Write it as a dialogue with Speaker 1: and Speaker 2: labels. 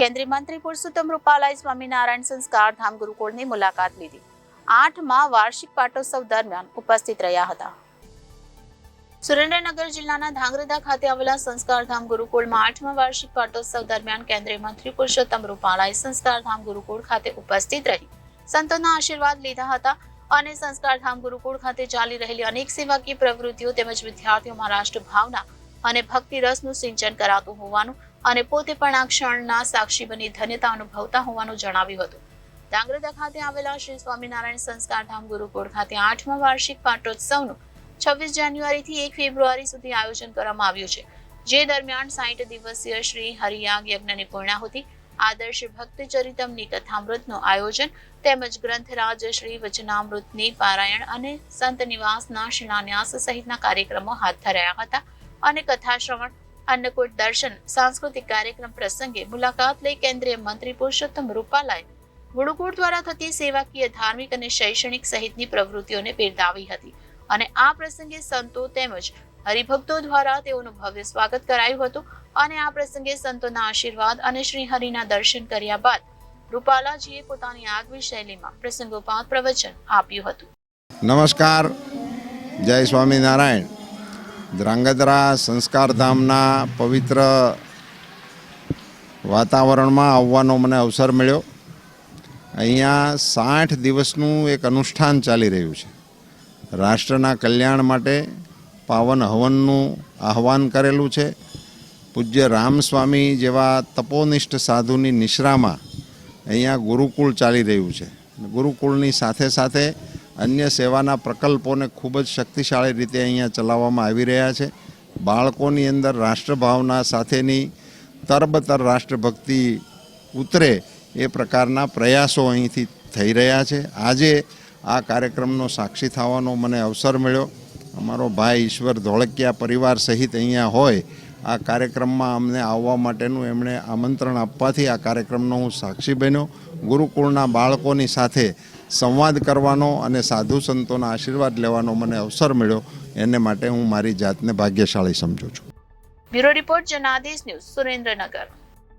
Speaker 1: કેન્દ્રીય મંત્રી પુરુષોત્તમ રૂપાલાએ સ્વામિનારાયણ સંસ્કાર ધામ ગુરુકુળની મુલાકાત લીધી. આઠમાં વાર્ષિક પાટોત્સવ દરમિયાન ઉપસ્થિત રહ્યા હતા. સુરેન્દ્રનગર જિલ્લાના ધાંગરધા ખાતે આવેલા સંસ્કારધામ ગુરુકુળમાં આઠમા વાર્ષિક પાટોત્સવ દરમિયાન કેન્દ્રીય મંત્રી પુરુષોત્તમ રૂપાલાએ સંસ્કારધામ ગુરુકુળ ખાતે ઉપસ્થિત રહી. સંતોના આશીર્વાદ લીધા હતા અને સંસ્કારધામ ગુરુકુળ ખાતે ચાલી રહેલી અનેક સેવાકીય પ્રવૃત્તિઓ તેમજ વિદ્યાર્થીઓમાં રાષ્ટ્રભાવના અને ભક્તિ રસનું સિંચન કરાતું હોવાનું અને પોતે પણ આ ક્ષણના સાક્ષી બની ધન્યતા અનુભવતા હોવાનું જણાવ્યું હતું. ધાંગધ્રા ખાતે આવેલા શ્રી સ્વામિનારાયણ સંસ્કાર ધામ ગુરુકુળ ખાતે આઠમા વાર્ષિક પાટોત્સવનું છવ્વીસ જાન્યુઆરીથી એક ફેબ્રુઆરી સુધી આયોજન કરવામાં આવ્યું છે. જે દરમિયાન સાઠ દિવસીય શ્રી હરિયાગ યજ્ઞની પૂર્ણાહુતિ, આદર્શ ભક્ત ચરિતમની કથામૃતનું આયોજન તેમજ ગ્રંથરાજ શ્રી વચનામૃતની પારાયણ અને સંત નિવાસના શિલાન્યાસ સહિતના કાર્યક્રમો હાથ ધરાયા હતા અને કથા શ્રવણ અન્નકૂટ દર્શન, સાંસ્કૃતિક કાર્યક્રમ પ્રસંગે મુલાકાત લઈ કેન્દ્રીય મંત્રી પુરુષોત્તમ રૂપાલાએ ગુરુકુળ દ્વારા થતી સેવાકીય, ધાર્મિક અને શૈક્ષણિક સહિતની પ્રવૃત્તિઓને બિરદાવી હતી. અને આ પ્રસંગે સંતો તેમજ હરિભક્તો દ્વારા તેઓનું ભવ્ય સ્વાગત કરાયું હતું અને આ પ્રસંગે સંતોના આશીર્વાદ અને શ્રી હરિના દર્શન કર્યા બાદ રૂપાલાજીએ પોતાની આગવી શૈલીમાં પ્રસંગોપાત પ્રવચન આપ્યું હતું.
Speaker 2: નમસ્કાર. જય સ્વામિનારાયણ. ધ્રાંગધ્રા સંસ્કારધામના પવિત્ર વાતાવરણમાં આવવાનો મને અવસર મળ્યો. અહીંયા સાઠ દિવસનું એક અનુષ્ઠાન ચાલી રહ્યું છે. રાષ્ટ્રના કલ્યાણ માટે પાવન હવનનું આહવાન કરેલું છે. પૂજ્ય રામસ્વામી જેવા તપોનિષ્ઠ સાધુની નિશ્રામાં અહીંયા ગુરુકુળ ચાલી રહ્યું છે. ગુરુકુળની સાથે સાથે અન્ય સેવાના પ્રકલ્પોને ખૂબ જ શક્તિશાળી રીતે અહીંયા ચલાવવામાં આવી રહ્યા છે. બાળકોની અંદર રાષ્ટ્રભાવના સાથેની તરબતર રાષ્ટ્રભક્તિ ઉતરે એ પ્રકારના પ્રયાસો અહીંથી થઈ રહ્યા છે. આજે આ કાર્યક્રમનો સાક્ષી થવાનો મને અવસર મળ્યો. અમારો ભાઈ ઈશ્વર ધોળકિયા પરિવાર સહિત અહીંયા હોય, આ કાર્યક્રમમાં અમને આવવા માટેનું એમણે આમંત્રણ આપવાથી આ કાર્યક્રમનો હું સાક્ષી બન્યો. ગુરુકુળના બાળકોની સાથે સંવાદ કરવાનો અને સાધુ સંતોના આશીર્વાદ લેવાનો મને અવસર મળ્યો. એને માટે હું મારી જાતને ભાગ્યશાળી સમજુ છું.
Speaker 1: Bureau report Janadesh news Surendranagar.